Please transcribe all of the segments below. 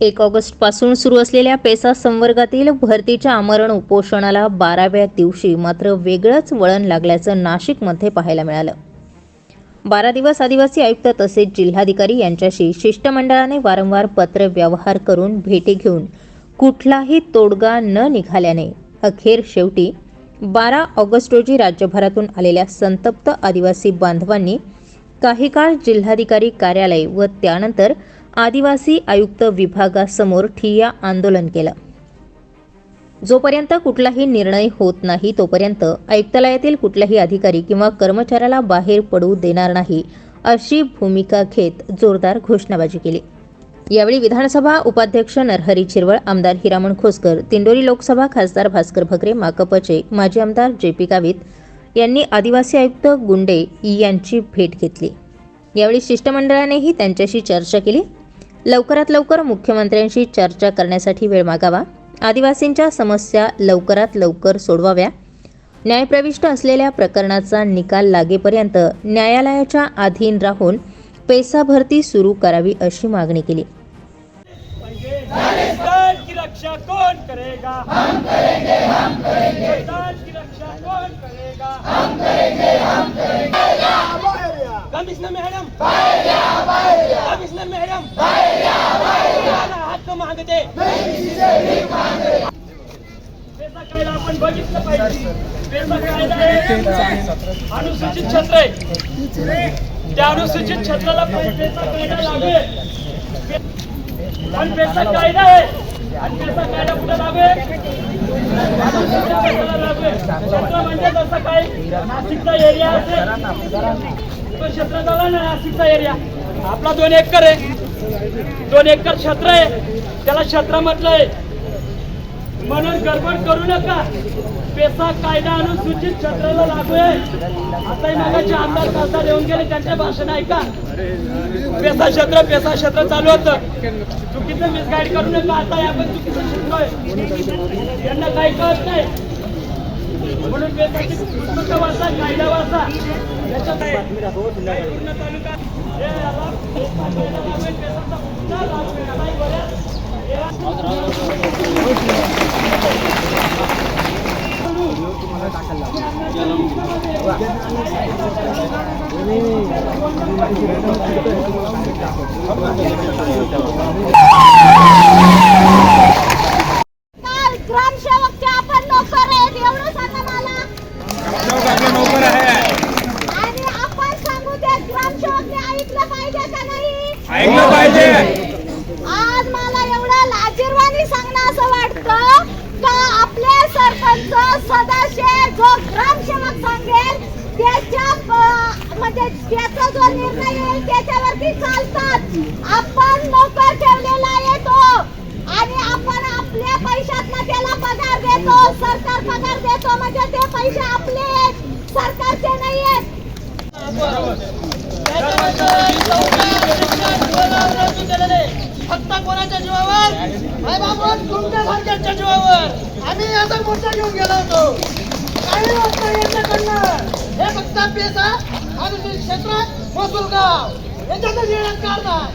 एक ऑगस्टपासून सुरू असलेल्या पेसा संवर्गातील भरतीच्या आमरण उपोषणाला बाराव्या दिवशी मात्र वेगळंच वळण लागल्याचं नाशिकमध्ये पाहायला मिळालं. बारा दिवस आदिवासी आयुक्त तसेच जिल्हाधिकारी यांच्याशी शिष्टमंडळाने वारंवार पत्र व्यवहार करून भेटी घेऊन कुठलाही तोडगा न निघाल्याने अखेर शेवटी बारा ऑगस्ट रोजी राज्यभरातून आलेल्या संतप्त आदिवासी बांधवांनी काही काळ जिल्हाधिकारी कार्यालय व त्यानंतर आदिवासी आयुक्त विभागासमोर ठिय्या आंदोलन केलं. जोपर्यंत कुठलाही निर्णय होत नाही तोपर्यंत आयुक्तालयातील कुठलाही अधिकारी किंवा कर्मचाऱ्याला बाहेर पडू देणार नाही अशी भूमिका घेत जोरदार घोषणाबाजी केली. यावेळी विधानसभा उपाध्यक्ष नरहरी चिरवळ आमदार हिरामण खोसकर दिंडोरी लोकसभा खासदार भास्कर भगरे माकपचे माजी आमदार जे पी गावित यांनी आदिवासी आयुक्त गुंडे यांची भेट घेतली. यावेळी शिष्टमंडळानेही त्यांच्याशी चर्चा केली. लवकरात लवकर मुख्यमंत्र्यांशी चर्चा करण्यासाठी वेळ मागावा. आदिवासींच्या समस्या लवकरात लवकर सोडवाव्या. न्यायप्रविष्ट असलेल्या प्रकरणाचा निकाल लागेपर्यंत न्यायालयाच्या अधीन राहून पैसा भरती सुरू करावी अशी मागणी केली. रक्षा करेगा? हम कमिश्नर मैडम. Commissioner madam. तो मागते. आपण बघितलं पाहिजे. हे अनुसूचित क्षेत्र आहे त्या अनुसूचित क्षेत्राला कायदा लागू आहे आणि पेसा कायदा आहे. आणि पेसा कायदा कुठे लागू आहे अनुसूचित क्षेत्राला लागू आहे क्षेत्र म्हणजे जसं काही नाशिकचा एरिया असेल. तो क्षेत्र झाला ना नाशिकचा एरिया आपला दोन एकर आहे. दोन एकर क्षेत्र आहे. त्याला क्षेत्र म्हटलंय. म्हणून गडबड करू नका. पेसा कायदा अनुसूचित क्षेत्राला लागू आहे आता मागाचे आमदार खासदार येऊन गेले त्यांचे भाषण ऐका. पेसा क्षेत्र पेसा क्षेत्र चालू होतं. चुकीचं मिसगाईड करू नका. आता आपण चुकीचं शिकलोय. यांना काही कळत नाही. म्हणून पुस्तकं वाचा कायदा वाचा याच्यात पूर्ण तालुका हे याला पेसा कायदा लागू आहे, पेसाचा पुन्हा लागू आहे. यालाही बऱ्याच काल ग्रामसेवकचे आपण नोकर आहेत एवढं सांगा मला आणि आपण सांगू ते ग्रामसेवकने ऐकलं पाहिजे का नाही ऐकलं पाहिजे. आज मला एवढं लाजीरवाणी सांगणं असं वाटतं का आपले सरपंच सदस्य जो ग्रामसेवक सांगेल त्याच्या प- म्हणजे त्याचा जो निर्णय येईल त्याच्यावरती चालतात. आपण नोकर ठेवलेला आहे तो आणि आपण आपल्या पैशातनं त्याला पगार देतो सरकार पगार देतो म्हणजे ते पैसे आपले आहेत, सरकारचे नाही आहेत. फक्त कोणाच्या जीवावर आई बाबा जीवावर आम्ही याचा मोर्चा घेऊन गेलो होतो काही होत यांच्याकडनं हे फक्त पेसा महसूल गाव याच्यातच येण्यात काढणार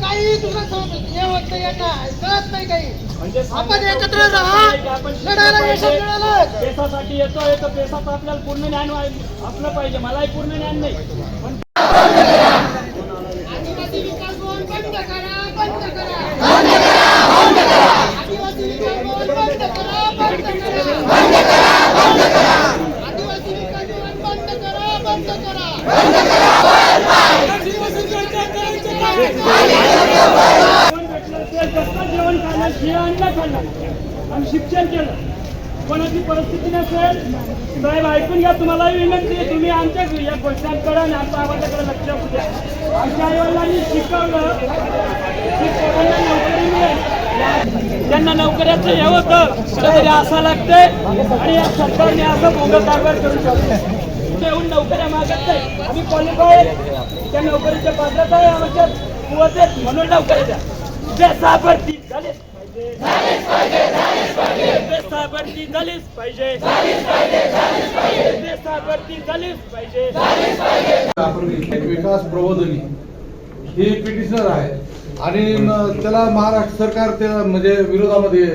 काही दुसरं हे होत नाही यांना कळत नाही काही आपण एकत्र राहा लढायला यश मिळालं. पेसासाठी तर पेसाचं आपल्याला पूर्ण ज्ञान व्हाय- असलं पाहिजे मलाही पूर्ण ज्ञान नाही पण आदिवासी विकास भवन बंद करा बंद करा आदिवासी विकास भवन बंद करा बंद करा आदिवासी विकास भवन बंद करा बंद करा जेवण भेटलं ते कसं जेवण खाणार शिळ अन्न खाणार आणि शिक्षण केलं कोणाची परिस्थिती नसेल साहेब ऐकून घ्या तुम्हाला विनंती आहे. तुम्ही आमच्या या गोष्टांकडे आणि आमच्या आवाजाकडे लक्ष द्या. आमच्या आईवडिलांनी शिकवलं की पोरांना नोकरी मिळेल. त्यांना नोकऱ्याचं हे होतं तरी असं लागतंय आणि या सरकारने असं भोंग कारभार करू शकतो. येऊन नोकऱ्या मागत नाही. आम्ही क्वालिफाय त्या नोकरीच्या पात्रता आहे आमच्या. कुवत आहेत. म्हणून नोकऱ्या द्या. सापडतील झाले. झालीच पाहिजे बेसा भरती झालीच पाहिजे. बेसा भरती झालीच पाहिजे. आपण विकास प्रबोधनी ही पिटिशनर आहे आणि त्याला महाराष्ट्र सरकार त्याला म्हणजे विरोधामध्ये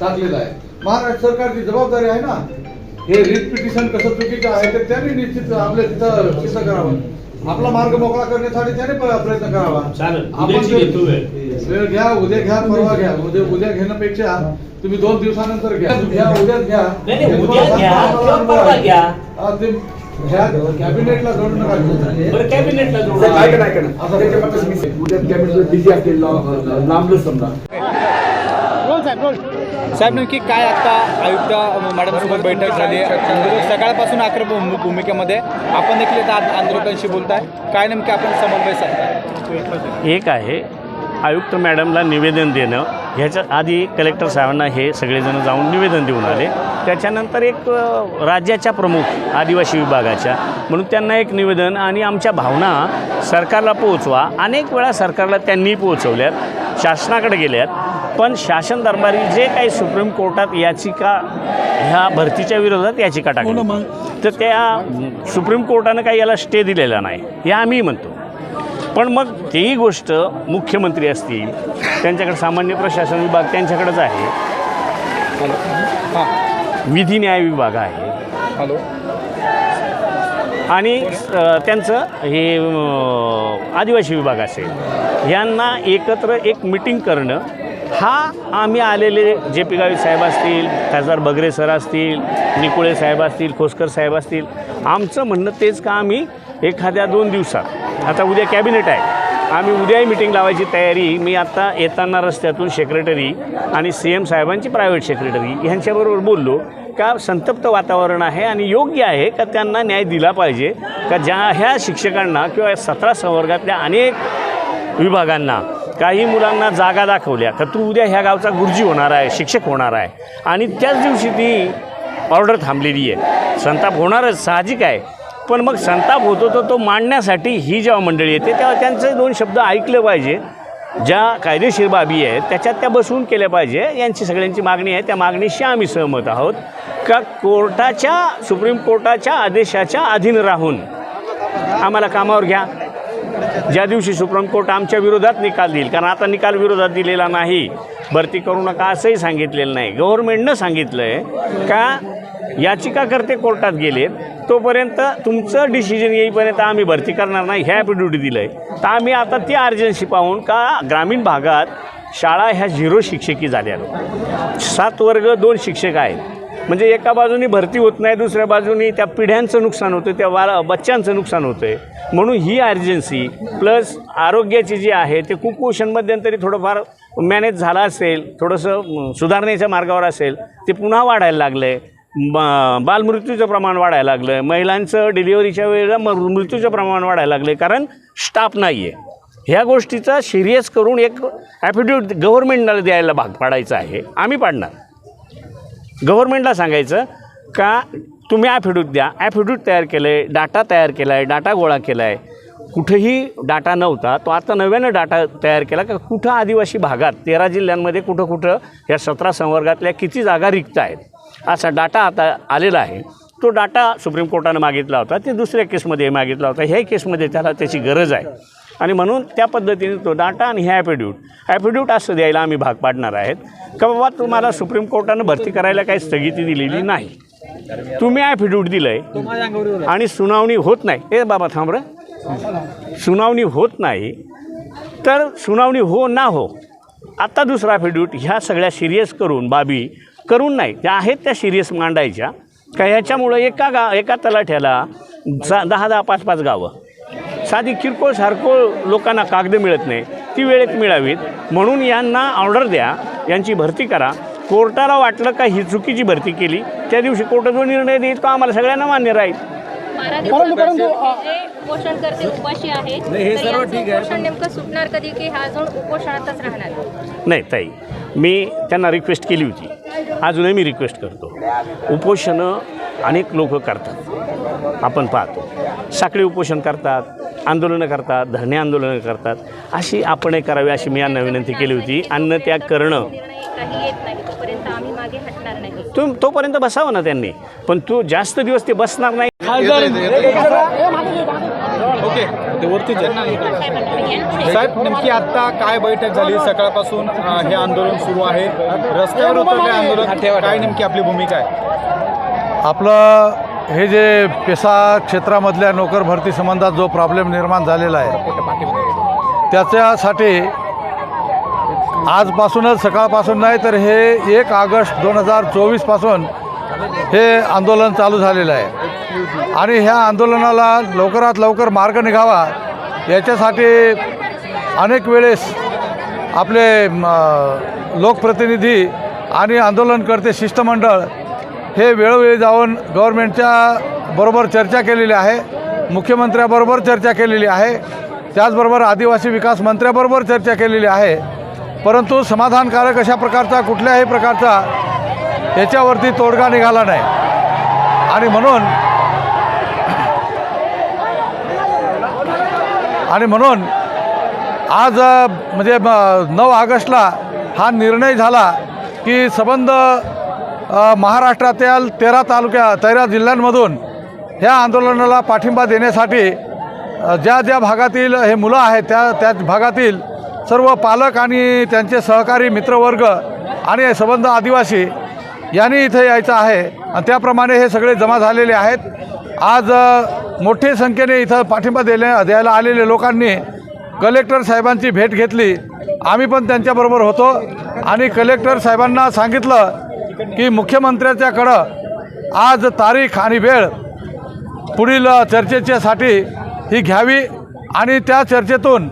टाकलेलं आहे. महाराष्ट्र सरकारची जबाबदारी आहे ना? हे रिट पिटिशन कसं चुकीचं आहे तर त्यांनी निश्चित आपल्या तिथं सिद्ध करावं. आपला मार्ग मोकळा करण्यासाठी त्याने प्रयत्न करावा. आपण वेळ. घ्या उद्या घ्या परवा घ्या उद्या उद्या घेण्यापेक्षा तुम्ही दोन दिवसानंतर घ्या घ्या हे उद्या घ्या. हा, कॅबिनेटला जोडू नका बरं कॅबिनेटला जोडू. ऐका ना. उद्या कॅबिनेट बिझी असतील ला- लांबलंच समजा साहेब नेमकी काय आता आयुक्त मॅडमसोबत बैठक झाली आंदोलक सकाळपासून आक्रम भूमिकेमध्ये आपण देखील आता आंदोलकांशी बोलताय. काय नेमके आपण समन्वय साधताय? एक आहे आयुक्त मॅडमला निवेदन देणं. ह्याच्या आधी कलेक्टर साहेबांना हे सगळेजण जाऊन निवेदन देऊन आले. त्याच्यानंतर एक राज्याच्या प्रमुख आदिवासी विभागाच्या म्हणून त्यांना एक निवेदन आणि आमच्या भावना सरकारला पोहोचवा. अनेक वेळा सरकारला त्यांनी पोहोचवल्यात शासनाकडे गेल्यात. पण शासन दरबारी जे काही सुप्रीम कोर्टात याचिका ह्या भरतीच्या विरोधात याचिका टाकली. तर त्या सुप्रीम कोर्टानं काही याला स्टे दिलेला नाही हे आम्ही म्हणतो. पण मग तेही गोष्ट मुख्यमंत्री असतील त्यांच्याकडे सामान्य प्रशासन विभाग त्यांच्याकडेच आहे. हां. विधी न्याय विभाग आहे. हॅलो. आणि त्यांचं हे आदिवासी विभाग असेल. यांना एकत्र एक मिटिंग करणं हा आम्ही आलेले जे पी गावी साहेब असतील खासदार बगरे सर असतील निकुळे साहेब असतील खोसकर साहेब असतील आमचं म्हणणं तेच का आम्ही एखाद्या दोन दिवसात आता उद्या कॅबिनेट आहे आम्ही उद्याही मिटिंग लावायची तयारी मी आत्ता येताना रस्त्यातून सेक्रेटरी आणि सी एम साहेबांची प्रायव्हेट सेक्रेटरी ह्यांच्याबरोबर बोललो का संतप्त वातावरण आहे आणि योग्य आहे का त्यांना न्याय दिला पाहिजे का ज्या ह्या शिक्षकांना किंवा सतरा संवर्गातल्या अनेक विभागांना काही मुलांना जागा दाखवल्या. का तू उद्या ह्या गावचा गुरुजी होणार आहे शिक्षक होणार आहे. आणि त्याच दिवशी ती ऑर्डर थांबलेली आहे. संताप होणारच साहजिक आहे. पण मग संताप होतो तो तो मांडण्यासाठी ही जेव्हा मंडळी येते तेव्हा त्यांचे दोन शब्द ऐकले पाहिजे. ज्या कायदेशीर बाबी आहेत त्याच्यात त्या बसवून केल्या पाहिजे. यांची सगळ्यांची मागणी आहे. त्या मागणीशी आम्ही सहमत आहोत. का कोर्टाच्या सुप्रीम कोर्टाच्या आदेशाच्या अधीन राहून आम्हाला कामावर घ्या. ज्या दिवशी सुप्रीम कोर्ट आमच्या विरोधात निकाल देईल कारण आता निकाल विरोधात दिलेला नाही भरती करू नका असंही सांगितलेलं नाही. गव्हर्नमेंटनं सांगितलं आहे का याचिकाकर्ते कोर्टात गेलेत तोपर्यंत तुमचं डिसिजन येईपर्यंत आम्ही भरती करणार नाही ह्या ॲपिड्युटी दिलं आहे तर आम्ही आता ती अर्जन्सी पाहून का ग्रामीण भागात शाळा ह्या झिरो शिक्षकी झाल्या सात वर्ग दोन शिक्षक आहेत. म्हणजे एका बाजूनी भरती होत नाही दुसऱ्या बाजूनी त्या पिढ्यांचं नुकसान होतं त्या वा बच्चांचं नुकसान होतं आहे म्हणून ही अर्जन्सी प्लस आरोग्याची जी आहे ते कुपोषण मध्यंतरी थोडंफार मॅनेज झालं असेल थोडंसं सुधारण्याच्या मार्गावर असेल ते पुन्हा वाढायला लागलं आहे बा बालमृत्यूचं प्रमाण वाढायला लागलं आहे महिलांचं डिलिव्हरीच्या वेळेला म मृत्यूचं प्रमाण वाढायला लागलं आहे कारण स्टाफ नाही आहे ह्या गोष्टीचा सिरियस करून एक ॲफिड्यूट गव्हर्मेंटला द्यायला भाग पाडायचा आहे. आम्ही पाडणार. गव्हर्नमेंटला सांगायचं का तुम्ही ॲफिड्यूट द्या. ॲफिड्यूट तयार केलं आहे डाटा तयार केला आहे डाटा गोळा केला आहे कुठेही डाटा नव्हता तो आता नव्यानं डाटा तयार केला का कुठं आदिवासी भागात तेरा जिल्ह्यांमध्ये कुठं कुठं या सतरा संवर्गातल्या किती जागा रिक्त आहेत असा डाटा आता आलेला आहे. तो डाटा सुप्रीम कोर्टानं मागितला होता ते दुसऱ्या केसमध्ये मागितला होता. ह्या केसमध्ये त्याला त्याची गरज आहे. आणि म्हणून त्या पद्धतीने तो डाटा आणि ह्या ॲफिड्यूट ॲफिड्यूट असं द्यायला आम्ही भाग पाडणार आहेत. का बाबा तुम्हाला सुप्रीम कोर्टानं भरती करायला काही स्थगिती दिलेली नाही. तुम्ही ॲफिड्यूट दिलं आहे आणि सुनावणी होत नाही. ए बाबा थांब सुनावणी होत नाही तर सुनावणी हो ना हो आत्ता दुसरा ॲफिड्यूट ह्या सगळ्या सिरियस करून बाबी करून नाही. त्या आहेत त्या सिरियस मांडायच्या. का ह्याच्यामुळं एका गा एका तलाठ्याला जा दहा दहा पाच पाच गावं. साधी किरकोळ सारकोळ लोकांना कागद मिळत नाही. ती वेळेत मिळावीत. म्हणून यांना ऑर्डर द्या. यांची भरती करा. कोर्टाला वाटलं का ही चुकीची भरती केली त्या दिवशी कोर्ट जो निर्णय देईल तो आम्हाला सगळ्यांना मान्य राहील. बारा दिवसांपासून जे उपोषण करते उपाशी आहेत तर यांचं उपोषण नेमकं सुटणार कधी की हा अजून उपोषणातच राहणार? नाही ताई मी त्यांना रिक्वेस्ट केली होती. अजूनही मी रिक्वेस्ट करतो. उपोषणं अनेक लोक करतात. आपण पाहतो. साखळी उपोषण करतात. आंदोलनं करतात धरणे आंदोलनं करतात. अशी आपणही करावी अशी मी यांना विनंती केली होती. अन्न त्याग करणं. निर्णय काही येत नाही तोपर्यंत आम्ही मागे हटणार नाही तो तोपर्यंत बसावं ना त्यांनी. पण तो जास्त दिवस ते बसणार नाही. ओके. ते वरतीच आहे साहेब नेमकी आता काय बैठक झाली? सकाळपासून हे आंदोलन सुरू आहे. रस्त्यावर उतरले आंदोलन. काय नेमकी आपली भूमिका आहे? आपलं हे जे पेसा क्षेत्रामधल्या नोकर भरती संबंधात जो प्रॉब्लेम निर्माण झालेला आहे त्याच्यासाठी आजपासूनच सकाळपासून नाही तर हे एक ऑगस्ट दोन हजार चोवीसपासून हे आंदोलन चालू झालेलं आहे. आणि ह्या आंदोलनाला लवकरात लवकर मार्ग निघावा याच्यासाठी अनेक वेळेस आपले म, लोकप्रतिनिधी आणि आंदोलनकर्ते शिष्टमंडळ हे वेळोवेळी जाऊन गव्हर्मेंटच्या बरोबर चर्चा केलेली आहे मुख्यमंत्र्याबरोबर चर्चा केलेली आहे त्याचबरोबर आदिवासी विकास मंत्र्याबरोबर चर्चा केलेली आहे. परंतु समाधानकारक अशा प्रकारचा कुठल्याही प्रकारचा याच्यावरती तोडगा निघाला नाही. आणि म्हणून आणि म्हणून आज म्हणजे म- नऊ ऑगस्टला हा निर्णय झाला की संबंध महाराष्ट्रातील तेरा तालुक्या तेरा जिल्ह्यांमधून ह्या आंदोलनाला पाठिंबा देण्यासाठी ज्या ज्या भागातील हे मुलं आहेत त्या त्या भागातील सर्व पालक आणि त्यांचे सहकारी मित्रवर्ग आणि संबंध आदिवासी यांनी इथे यायचं आहे. आणि त्याप्रमाणे हे सगळे जमा झालेले आहेत. आज मोठी मोठ्या संख्येने इथं पाठिंबा दिले द्यायला आलेल्या लोकांनी कलेक्टर साहेबांची भेट घेतली. आम्ही पण त्यांच्याबरोबर होतो आणि कलेक्टर साहेबांना सांगितलं की मुख्यमंत्र्याच्याकडं आज तारीख आणि वेळ पुढील चर्चेच्यासाठी ही घ्यावी आणि त्या चर्चेतून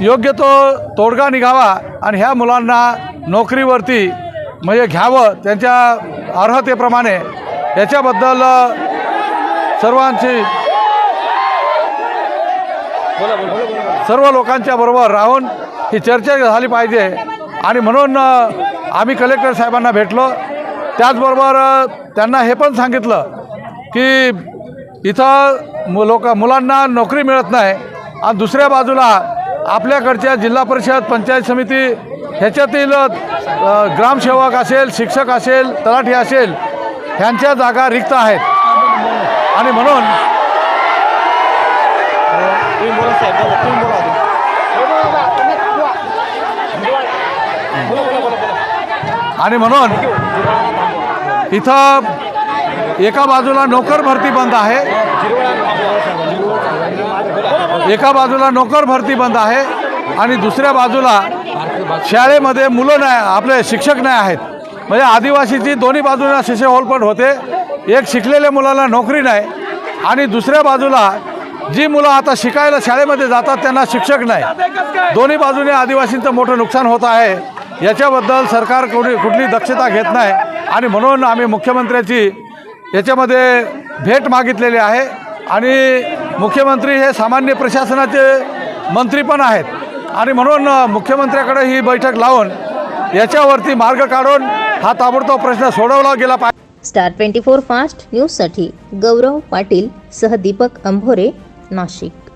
योग्य तो तोडगा निघावा आणि ह्या मुलांना नोकरीवरती म्हणजे घ्यावं त्यांच्या अर्हतेप्रमाणे. याच्याबद्दल सर्वांची सर्व लोकांच्या बरोबर राहून ही चर्चा झाली पाहिजे. आणि म्हणून आम्ही कलेक्टर साहेबांना भेटलो. त्याचबरोबर त्यांना हे पण सांगितलं की इथं मु लोक मुलांना नोकरी मिळत नाही आणि दुसऱ्या बाजूला आपल्याकडच्या जिल्हा परिषद पंचायत समिती ह्याच्यातील ग्रामसेवक असेल शिक्षक असेल तलाठी असेल ह्यांच्या जागा रिक्त आहेत. आणि म्हणून आणि म्हणून इथं एका बाजूला नोकर भरती बंद आहे. एका बाजूला नोकर भरती बंद आहे आणि दुसऱ्या बाजूला शाळेमध्ये मुलं नाही आपले शिक्षक नाही आहेत. म्हणजे आदिवासीची दोन्ही बाजूला शिशे होलपट होते. एक शिकलेल्या मुलाला नोकरी नाही आणि दुसऱ्या बाजूला जी मुलं आता शिकायला शाळेमध्ये जातात त्यांना शिक्षक नाही. दोन्ही बाजूने आदिवासींचं मोठं नुकसान होत आहे. याच्याबद्दल सरकार कोणी कुठली दक्षता घेत नाही. आणि म्हणून आम्ही मुख्यमंत्र्याची याच्यामध्ये भेट मागितलेली आहे. आणि मुख्यमंत्री हे सामान्य प्रशासनाचे मंत्री पण आहेत. आणि म्हणून मुख्यमंत्र्याकडे ही बैठक लावून याच्यावरती मार्ग काढून हा ताबडतोब प्रश्न सोडवला गेला पाहिजे. स्टार ट्वेंटी फोर फास्ट न्यूजसाठी गौरव पाटील सह दीपक अंभोरे नाशिक.